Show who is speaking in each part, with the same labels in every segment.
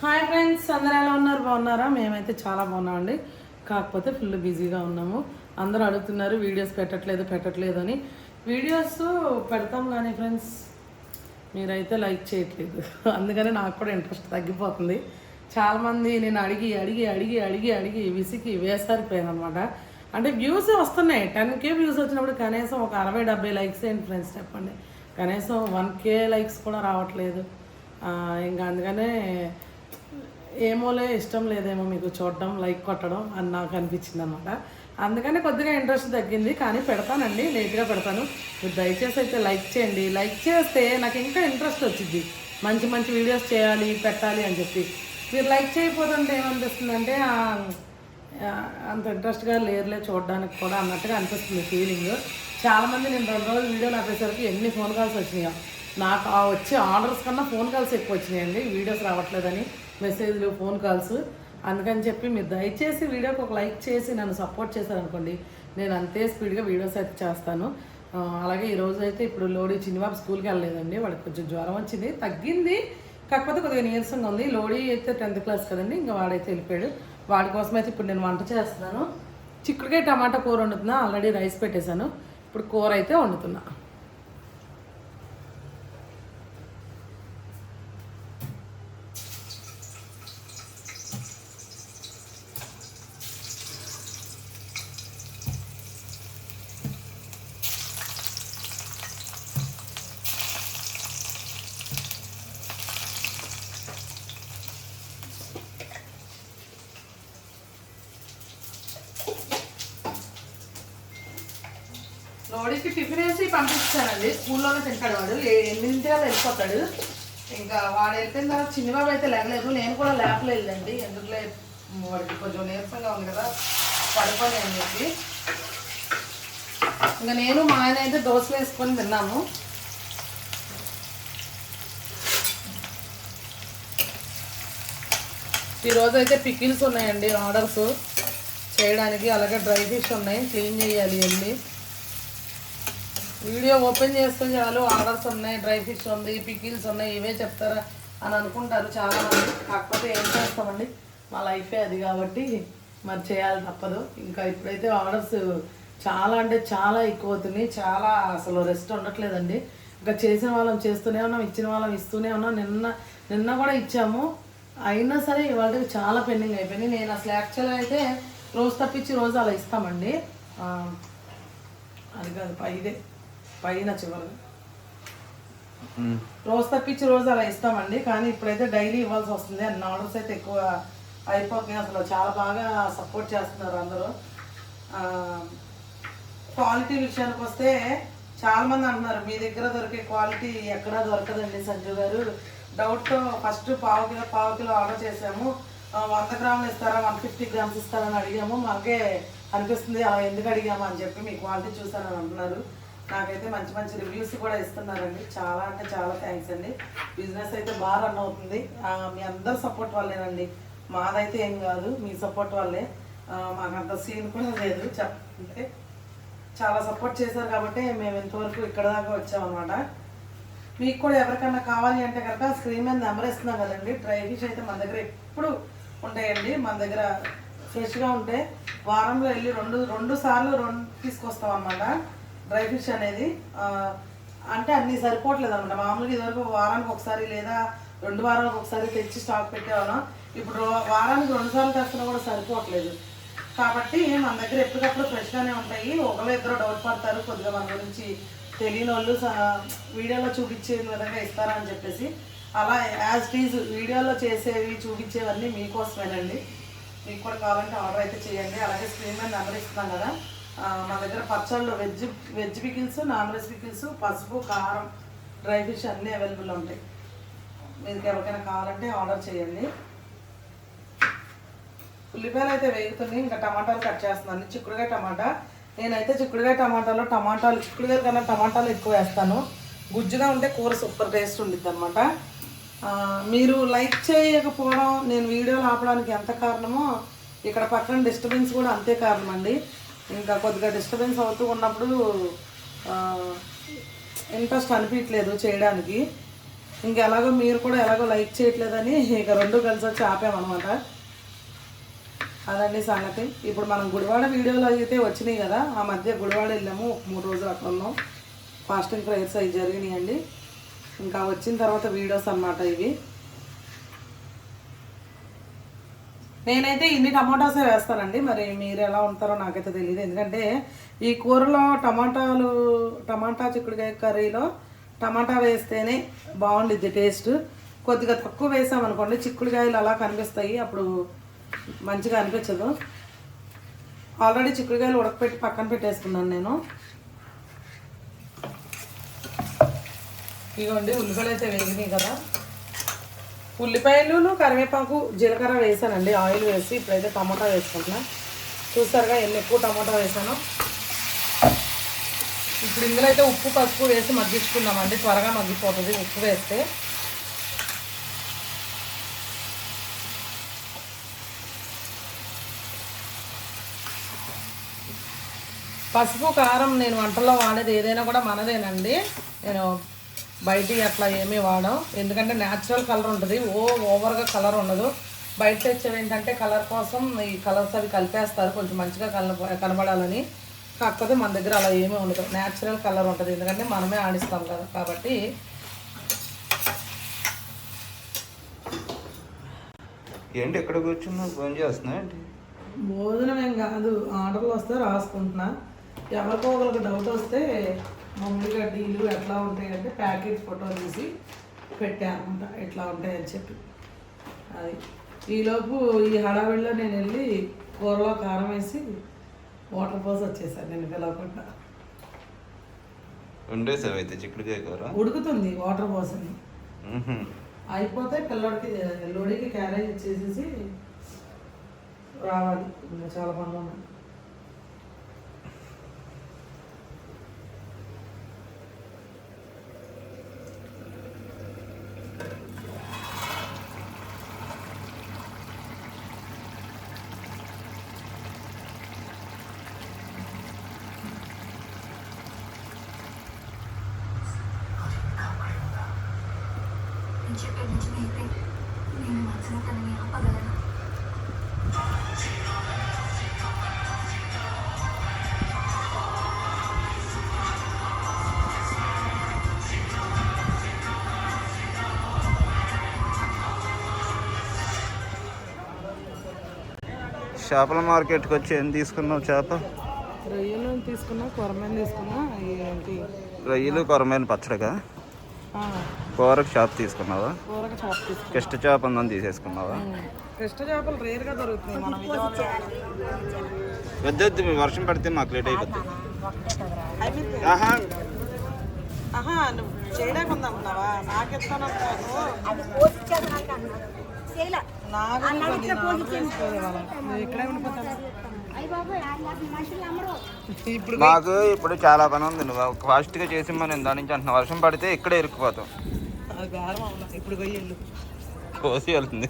Speaker 1: Hi friends అందరూ ఎలా ఉన్నారు? బాగున్నారా? మేమైతే చాలా బాగున్నామండి. కాకపోతే ఫుల్ బిజీగా ఉన్నాము. అందరూ అడుగుతున్నారు వీడియోస్ పెట్టట్లేదు పెట్టట్లేదు అని. వీడియోస్ పెడతాం కానీ ఫ్రెండ్స్ మీరైతే లైక్ చేయట్లేదు. అందుకని నాకు కూడా ఇంట్రెస్ట్ తగ్గిపోతుంది. చాలామంది నేను అడిగి అడిగి అడిగి అడిగి అడిగి విసికి వేసారిపోయాను అనమాట అంటే వ్యూస్ వస్తున్నాయి. టెన్ కే వ్యూస్ వచ్చినప్పుడు కనీసం ఒక అరవై డెబ్బై లైక్స్ ఏంటి ఫ్రెండ్స్ చెప్పండి. కనీసం వన్ కే లైక్స్ కూడా రావట్లేదు. ఇంకా అందుకనే ఏమోలే ఇష్టం లేదేమో మీకు చూడడం లైక్ కొట్టడం అని నాకు అనిపించింది అనమాట అందుకనే కొద్దిగా ఇంట్రెస్ట్ తగ్గింది కానీ పెడతానండి లేట్గా పెడతాను. మీరు దయచేసి అయితే లైక్ చేయండి. లైక్ చేస్తే నాకు ఇంకా ఇంట్రెస్ట్ వచ్చింది మంచి మంచి వీడియోస్ చేయాలి పెట్టాలి అని చెప్పి. మీరు లైక్ చేయకపోతుంటే ఏమనిపిస్తుందంటే అంత ఇంట్రెస్ట్గా లేరులే చూడడానికి కూడా అన్నట్టుగా అనిపిస్తుంది ఫీలింగ్. చాలామంది నేను రెండు రోజులు వీడియోలు ఆపేసరికి ఎన్ని ఫోన్ కాల్స్ వచ్చినాయో. నాకు ఆ వచ్చే ఆర్డర్స్ కన్నా ఫోన్ కాల్స్ ఎక్కువ వచ్చినాయండి. వీడియోస్ రావట్లేదని మెసేజ్లు ఫోన్ కాల్స్. అందుకని చెప్పి మీరు దయచేసి వీడియోకి ఒక లైక్ చేసి నన్ను సపోర్ట్ చేశారనుకోండి నేను అంతే స్పీడ్గా వీడియోస్ అయితే చేస్తాను. అలాగే ఈరోజు అయితే ఇప్పుడు లోడీ చిన్నబాబు స్కూల్కి వెళ్ళలేదండి. వాడికి కొంచెం జ్వరం వచ్చింది తగ్గింది. కాకపోతే కొద్దిగా నీరసంగా ఉంది. లోడీ అయితే టెన్త్ క్లాస్ కదండి ఇంకా వాడైతే వెళ్ళిపోయాడు. వాడి కోసం అయితే ఇప్పుడు నేను వంట చేస్తున్నాను. చిక్కుడుకాయ టమాటా కూర వండుతున్నా. ఆల్రెడీ రైస్ పెట్టేశాను. ఇప్పుడు కూర అయితే వండుతున్నా. లోడీకి టిఫిన్ వేసి పంపిస్తానండి. స్కూల్లోనే తింటాడు వాడు. ఏ- ఎనిమిదింటికల్లా వెళ్ళిపోతాడు. ఇంకా వాడు వెళ్ళిపోయిన తర్వాత చిన్నబాబు అయితే లేగలేదు నేను కూడా లేపలేదండి ఎందుకులే? వాడికి కొంచెం నీరసంగా ఉంది కదా. పడుకొని అని చెప్పి. ఇంకా నేను మా ఆయన అయితే దోశలు వేసుకొని తిన్నాము. ఈరోజు అయితే పికిల్స్ ఉన్నాయండి ఆర్డర్స్. చేయడానికి అలాగే డ్రై ఫిష్ ఉన్నాయి. క్లీన్ చేయాలి వెళ్ళి. వీడియో ఓపెన్ చేస్తే చాలు ఆర్డర్స్ ఉన్నాయి డ్రై ఫిష్ ఉంది పికిల్స్ ఉన్నాయి ఇవే చెప్తారా అని అనుకుంటారు చాలా మంది కాకపోతే ఏం చేస్తామండి? మా లైఫే అది కాబట్టి మరి చేయాలి తప్పదు. ఇంకా ఇప్పుడైతే ఆర్డర్స్ చాలా అంటే చాలా ఎక్కువ అవుతున్నాయి. చాలా అసలు రెస్ట్ ఉండట్లేదండి. ఇంకా చేసిన వాళ్ళం చేస్తూనే ఉన్నాం ఇచ్చిన వాళ్ళం ఇస్తూనే ఉన్నాం. నిన్న నిన్న కూడా ఇచ్చాము. అయినా సరే ఇవాళ చాలా పెండింగ్ అయిపోయింది నేను అసలు యాక్చువల్గా అయితే రోజు తప్పించి రోజు అలా ఇస్తామండి. అది కాదు పైదే. పైన చివరి రోజు తప్పించి రోజు అలా ఇస్తామండి కానీ ఇప్పుడైతే డైలీ ఇవ్వాల్సి వస్తుంది. అన్ని ఆర్డర్స్ అయితే ఎక్కువ అయిపోతున్నాయి. అసలు చాలా బాగా సపోర్ట్ చేస్తున్నారు అందరూ. క్వాలిటీ విషయానికి వస్తే చాలా మంది అంటున్నారు మీ దగ్గర దొరికే క్వాలిటీ ఎక్కడా దొరకదండి సంజు గారు. డౌట్తో ఫస్ట్ పావు కిలో పావు కిలో ఆర్డర్ చేసాము వంద గ్రాములు ఇస్తారా? వన్ ఫిఫ్టీ గ్రామ్స్ ఇస్తారని అడిగాము. మాకే అనిపిస్తుంది అలా ఎందుకు అడిగాము? అని చెప్పి మీ క్వాలిటీ చూసారని అంటున్నారు. నాకైతే మంచి మంచి రివ్యూస్ కూడా ఇస్తున్నారండి. చాలా అంటే చాలా థ్యాంక్స్ అండి. బిజినెస్ అయితే బాగా రన్ అవుతుంది. మీ అందరు సపోర్ట్ వల్లేనండి. మాదైతే ఏం కాదు మీ సపోర్ట్ వల్లే. మాకంత మాకు అంత సీన్ కూడా లేదు చెప్తుంటే చాలా సపోర్ట్ చేశారు కాబట్టి మేము ఇంతవరకు ఇక్కడ దాకా వచ్చామన్నమాట. మీకు కూడా ఎవరికన్నా కావాలి అంటే కనుక స్క్రీన్ మీద నెంబర్ ఇస్తున్నాం కదండి. డ్రై ఫిష్ అయితే మన దగ్గర ఎప్పుడు ఉంటాయండి. మన దగ్గర ఫ్రెష్గా ఉంటే వారంలో వెళ్ళి రెండు రెండు సార్లు రెండు తీసుకొస్తాం అన్నమాట డ్రై ఫిష్ అనేది అంటే అన్ని సరిపోవట్లేదు అనమాట. మామూలుగా ఇదివరకు వారానికి ఒకసారి లేదా రెండు వారాలకు ఒకసారి తెచ్చి స్టాక్ పెట్టేవాళ్ళం. ఇప్పుడు వారానికి రెండు సార్లు తెస్తున్నా కూడా సరిపోవట్లేదు. కాబట్టి మన దగ్గర ఎప్పటికప్పుడు ఫ్రెష్గానే ఉంటాయి. ఒకళ్ళు ఇద్దరు డౌట్ పడతారు. కొద్దిగా మన గురించి తెలియని వాళ్ళు స- వీడియోలో చూపించే విధంగా ఇస్తారని చెప్పేసి. అలా యాజ్ టీజ్ వీడియోలో చేసేవి చూపించేవన్నీ మీకోసమేనండి. మీకు కూడా కావాలంటే ఆర్డర్ అయితే చేయండి. అలాగే స్క్రీన్ మీద నెంబర్ ఇస్తున్నాం కదా. మా దగ్గర పచ్చళ్ళు veg veg pickles non veg pickles పసుపు కారం డ్రై ఫిష్ అన్నీ అవైలబుల్ ఉంటాయి. మీకు ఎవరికైనా కావాలంటే ఆర్డర్ చేయండి. ఉల్లిపాయలు అయితే వేగుతున్నాయి ఇంకా టమాటాలు కట్ చేస్తున్నాను. చిక్కుడుకాయ టమాటా. నేనైతే చిక్కుడుకాయ టమాటాలో టమాటాలు చిక్కుడుకాయ కన్నా టమాటాలు ఎక్కువ వేస్తాను. గుజ్జుగా ఉంటే కూర సూపర్ టేస్ట్ ఉండిద్ది అనమాట మీరు లైక్ చేయకపోవడం నేను వీడియోలు ఆపడానికి ఎంత కారణమో ఇక్కడ పక్కన డిస్టర్బెన్స్ కూడా అంతే కారణం అండి ఇంకా కొద్దిగా డిస్టర్బెన్స్ అవుతూ ఉన్నప్పుడు ఇంట్రెస్ట్ అనిపించలేదు చేయడానికి. ఇంకెలాగో మీరు కూడా ఎలాగో లైక్ చేయట్లేదని ఇక రెండు కలిసి వచ్చి ఆపామన్నమాట. అదండి సంగతి. ఇప్పుడు మనం గుడివాడ వీడియోలో అయితే వచ్చినాయి కదా ఆ మధ్య గుడివాడ వెళ్ళాము మూడు రోజులు అక్కడ ఉన్నాం. ఫాస్టింగ్ ప్రేయర్స్ అవి జరిగినాయండి. ఇంకా వచ్చిన తర్వాత వీడియోస్ అనమాట ఇవి. నేనైతే ఇన్ని టమాటాసే వేస్తానండి. మరి మీరు ఎలా ఉంటారో నాకైతే తెలియదు ఎందుకంటే ఈ కూరలో టమాటాలు టమాటా చిక్కుడుకాయ కర్రీలో టమాటా వేస్తేనే బాగుండిద్ది టేస్ట్. కొద్దిగా తక్కువ వేసామనుకోండి చిక్కుడుకాయలు అలా కనిపిస్తాయి. అప్పుడు మంచిగా అనిపించదు. ఆల్రెడీ చిక్కుడుకాయలు ఉడకపెట్టి పక్కన పెట్టేసుకున్నాను నేను. ఇదిగోండి ఉల్లిపాయలు అయితే వేగినాయి కదా. ఉల్లిపాయలు కరివేపాకు జీలకర్ర వేసానండి ఆయిల్ వేసి ఇప్పుడైతే టమాటా వేసుకుంటున్నా. చూసారుగా ఎన్ని ఎక్కువ టమాటా వేసాను. ఇప్పుడు ఇందులో అయితే ఉప్పు పసుపు వేసి మగ్గించుకున్నామండి త్వరగా మగ్గిపోతుంది ఉప్పు వేస్తే. పసుపు కారం నేను వంటల్లో వాడేది ఏదైనా కూడా మనదేనండి. నేను బయట అట్లా ఏమీ వాడం. ఎందుకంటే న్యాచురల్ కలర్ ఉంటుంది. ఓ ఓవర్గా కలర్ ఉండదు. బయట తెచ్చేవి ఏంటంటే కలర్ కోసం ఈ కలర్స్ అవి కలిపేస్తారు. కొంచెం మంచిగా కల కనబడాలని. కాకపోతే మన దగ్గర అలా ఏమీ ఉండదు. న్యాచురల్ కలర్ ఉంటుంది. ఎందుకంటే మనమే ఆడిస్తాం కదా కాబట్టి.
Speaker 2: ఏంటి ఎక్కడ కూర్చున్నావు ఫోన్ చేస్తున్నా
Speaker 1: భోజనం ఏం కాదు. ఆర్డర్లు వస్తే రాసుకుంటున్నా. ఎవరికో ఒకరికి డౌట్ వస్తే మామూలుగా డీలు ఎట్లా ఉంటాయి అంటే ప్యాకెట్ ఫోటో తీసి పెట్టానమాట ఎట్లా ఉంటాయని చెప్పి. అది ఈలోపు ఈ హడావిడిలో నేను వెళ్ళి కూరలో కారం వేసి వాటర్ పోసి వచ్చేసాను నేను పిలవకుండా
Speaker 2: ఉండేసావు అయితే చిక్కుడుకాయ కూర?
Speaker 1: ఉడుకుతుంది వాటర్ పోసింది. అయిపోతే పిల్లడికి లోడికి క్యారేజ్ ఇచ్చేసేసి రావాలి. చాలా పనులు ఉన్నాయి.
Speaker 2: చేపల మార్కెట్కి వచ్చి ఏం తీసుకున్నావు చేప?
Speaker 1: రొయ్యలు తీసుకున్నా కొరమైన తీసుకున్నా ఏంటి?
Speaker 2: రొయ్యలు కొరమైన పచ్చడిగా
Speaker 1: ఆ,
Speaker 2: కూరకు చేప తీసుకున్నావా?
Speaker 1: కూరగా చేప తీసుకున్నా.
Speaker 2: కిష్ట చేప ఉందని తీసేసుకున్నావా?
Speaker 1: కృష్ణ చేపలు రేరుగా దొరుకుతున్నాయి మనం.
Speaker 2: వద్దొద్దు మీ వర్షం పడితే మాకు లేట్ అయిపోద్ది. ఆహా.
Speaker 1: ఆహా నువ్వు చేయడానికి ఉందనుకున్నావా? నాకు
Speaker 3: చేయలే.
Speaker 2: మాకు ఇప్పుడు చాలా పని ఉంది. నువ్వు ఫాస్ట్గా చేసి మనం దాని నుంచి అంటున్నా. వర్షం పడితే ఇక్కడే ఇరుక్కుపోతాం కోసి వెళ్తుంది.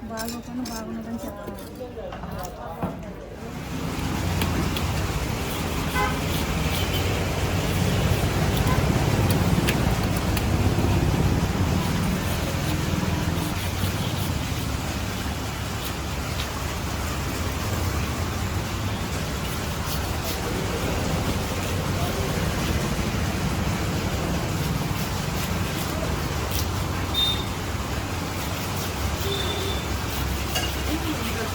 Speaker 3: చెప్పాలి